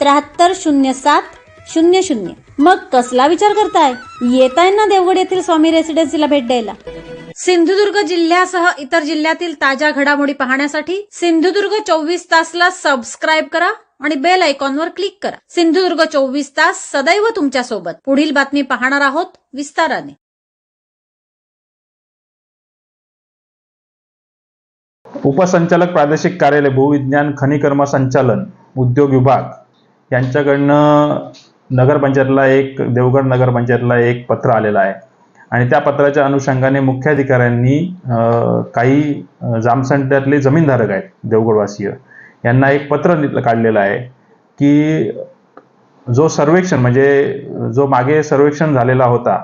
त्र्याहत्तर शून्य सात शून्य शून्य. मग कसला विचार करताय? येताय ना देवगड येथील स्वामी रेसिडेन्सीला भेट द्यायला. सिंधुदुर्ग जिल्ह्यासह इतर जिल्ह्यातील ताज्या घडामोडी पाहण्यासाठी सिंधुदुर्ग चोवीस तासला सबस्क्राईब करा आणि बेल आयकॉनवर क्लिक करा. सिंधुदुर्ग चोवीस तास सदैव तुमच्यासोबत. पुढील बातमी पाहणार आहोत विस्ताराने. उपसंचालक प्रादेशिक कार्यालय भूविज्ञान खनिकर्म संचालन उद्योग विभाग. यांच्याकडनं नगरपंचायतला एक देवगड नगरपंचायतला एक पत्र आलेलं आहे. आणि त्या पत्राच्या अनुषंगाने मुख्याधिकाऱ्यांनी काही जामसंट्यातले जमीनधारक आहेत देवगडवासीय यांना एक पत्र काढलेलं आहे की जो सर्वेक्षण म्हणजे जो मागे सर्वेक्षण झालेला होता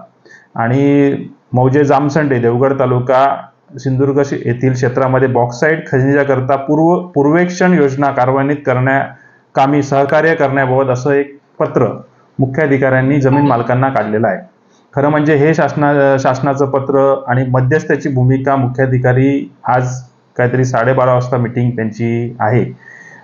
आणि मौजे जामसंडे देवगड तालुका सिंधुदुर्ग येथील क्षेत्रामध्ये बॉक्साईट खनिजाकरता पूर्व पूर्वेक्षण योजना कार्यान्वित करण्या कामी सहकार्य करण्याबाबत असं एक पत्र मुख्याधिकाऱ्यांनी जमीन मालकांना काढलेलं आहे. खरं म्हणजे हे शासना शासनाचं पत्र आणि मध्यस्थाची भूमिका मुख्याधिकारी आज काहीतरी साडेबारा वाजता मिटिंग त्यांची आहे.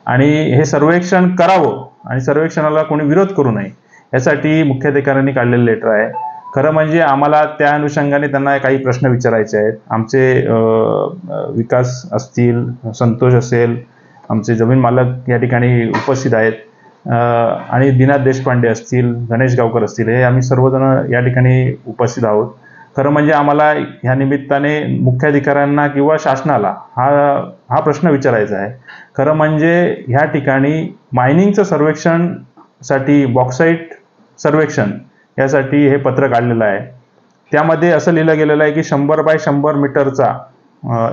आणि हे सर्वेक्षण करावं आणि सर्वेक्षणाला कोणी विरोध करू नये यासाठी मुख्याधिकाऱ्यांनी काढलेलं लेटर आहे. खरं म्हणजे आम्हाला त्या अनुषंगाने त्यांना काही प्रश्न विचारायचे आहेत. आमचे विकास असतील संतोष असेल आमचे जमीन मालक या ठिकाणी उपस्थित आहेत. आणि दिनाथ देशपांडे असतील गणेश गावकर असतील हे आम्ही सर्वजण या ठिकाणी उपस्थित आहोत. खरं म्हणजे आम्हाला ह्या निमित्ताने मुख्याधिकाऱ्यांना किंवा शासनाला हा हा प्रश्न विचारायचा आहे. खरं म्हणजे ह्या ठिकाणी मायनिंगचं सर्वेक्षणसाठी बॉक्साईट सर्वेक्षण यासाठी हे पत्र काढलेलं आहे. त्यामध्ये असं लिहिलं गेलेलं आहे की शंभर बाय शंभर मीटरचा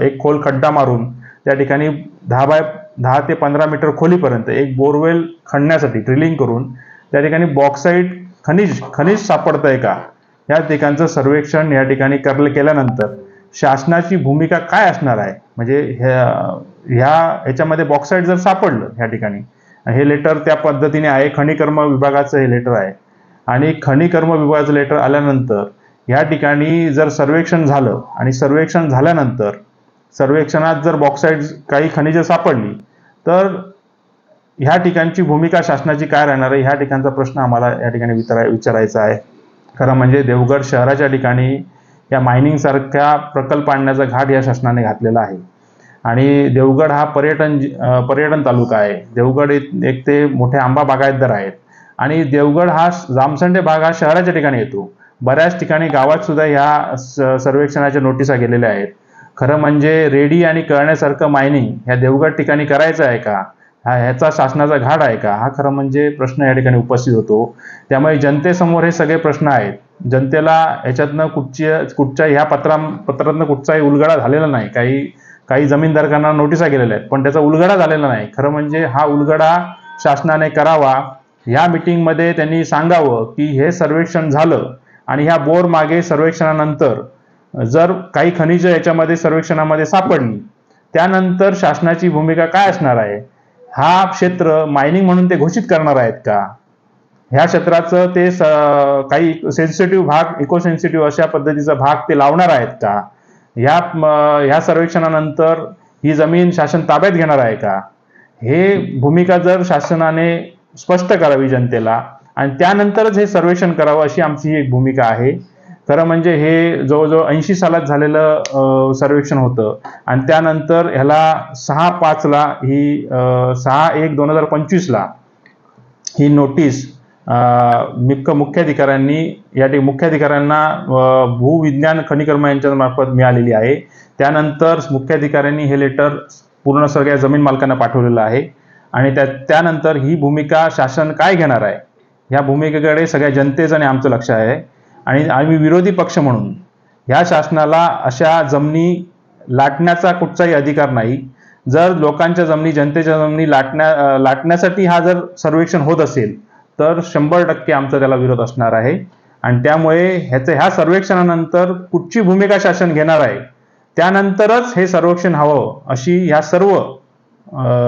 एक खोल खड्डा मारून त्या ठिकाणी दहा बाय दहा ते पंधरा मीटर खोलीपर्यंत एक बोरवेल खणण्यासाठी ड्रिलिंग करून त्या ठिकाणी बॉक्साईट खनिज खनिज सापडतंय का? या ठिकाणचं सर्वेक्षण या ठिकाणी करलं केल्यानंतर शासनाची भूमिका काय असणार आहे? म्हणजे ह्या ह्या ह्याच्यामध्ये बॉक्साईट जर सापडलं ह्या ठिकाणी हे लेटर त्या पद्धतीने आहे. खनिकर्म विभागाचं हे लेटर आहे. आणि खनिकर्म विभागाचं लेटर आल्यानंतर ह्या ठिकाणी जर सर्वेक्षण झालं आणि सर्वेक्षण झाल्यानंतर सर्वेक्षणात जर बॉक्साईट काही खनिजं सापडली तर ह्या ठिकाणची भूमिका शासनाची काय राहणार आहे? ह्या ठिकाणचा प्रश्न आम्हाला या ठिकाणी विचाराय विचारायचा आहे. खरं म्हणजे देवगड शहराच्या ठिकाणी या मायनिंगसारख्या प्रकल्प आणण्याचा घाट या शासनाने घातलेला आहे. आणि देवगड हा पर्यटन पर्यटन तालुका आहे. देवगड एक एक ते मोठे आंबा बागायतदार आहेत. आणि देवगड हा जामसंडे भाग हा शहराच्या ठिकाणी येतो. बऱ्याच ठिकाणी गावात सुद्धा ह्या स- सर्वेक्षणाच्या नोटिसा गेलेल्या आहेत. खरं म्हणजे रेडी आणि कळण्यासारखं मायनिंग ह्या देवगड ठिकाणी करायचं आहे का? हा ह्याचा शासनाचा घाट आहे का? हा खरं म्हणजे प्रश्न या ठिकाणी उपस्थित होतो. त्यामुळे जनतेसमोर हे सगळे प्रश्न आहेत. जनतेला ह्याच्यातनं कुठची कुठच्या ह्या पत्रा पत्रातनं कुठचाही उलगडा झालेला नाही. काही काही जमीनधारकांना नोटिसा गेलेल्या आहेत पण त्याचा उलगडा झालेला नाही. खरं म्हणजे हा उलगडा शासनाने करावा. ह्या मिटिंगमध्ये त्यांनी सांगावं की हे सर्वेक्षण झालं आणि ह्या बोर मागे सर्वेक्षणानंतर जर काही खनिज याच्यामध्ये सर्वेक्षणामध्ये सापडली त्यानंतर शासनाची भूमिका काय असणार आहे? हा क्षेत्र मायनिंग म्हणून ते घोषित करणार आहेत का? ह्या क्षेत्राचं ते काही सेन्सिटिव्ह भाग इको सेन्सिटिव्ह अशा पद्धतीचा भाग ते लावणार आहेत का? ह्या ह्या सर्वेक्षणानंतर ही जमीन शासन ताब्यात घेणार आहे का? हे भूमिका जर शासनाने स्पष्ट करावी जनतेला आणि त्यानंतरच हे सर्वेक्षण करावं अशी आमची एक भूमिका आहे. खरं म्हणजे हे जवळजवळ ऐंशी सालात झालेलं सर्वेक्षण होतं. आणि त्यानंतर ह्याला सहा पाचला ही सहा एक दोन हजार पंचवीसला ही नोटीस मिक्क मुख्य मुख्याधिकाऱ्यांनी या ठिकाणी मुख्याधिकाऱ्यांना भूविज्ञान खनिकर्म यांच्या मार्फत मिळालेली आहे. त्यानंतर मुख्याधिकाऱ्यांनी हे लेटर पूर्ण सगळ्या जमीन मालकांना पाठवलेलं आहे. आणि त्या त्यानंतर ही भूमिका शासन काय घेणार आहे? ह्या भूमिकेकडे सगळ्या जनतेचं आणि आमचं लक्ष आहे. आणि आम्ही विरोधी पक्ष म्हणून ह्या शासनाला अशा जमिनी लाटण्याचा कुठचाही अधिकार नाही. जर लोकांच्या जमिनी जनतेच्या जमिनी लाटण्या लाटण्यासाठी हा जर सर्वेक्षण होत असेल तर शंभर टक्के आमचा त्याला विरोध असणार आहे. आणि त्यामुळे ह्याचं ह्या सर्वेक्षणानंतर कुठची भूमिका शासन घेणार आहे त्यानंतरच हे सर्वेक्षण हवं अशी ह्या सर्व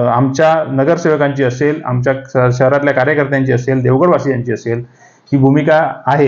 आमच्या नगरसेवकांची असेल आमच्या श- शहरातल्या कार्यकर्त्यांची असेल देवगडवासियांची असेल ही भूमिका आहे.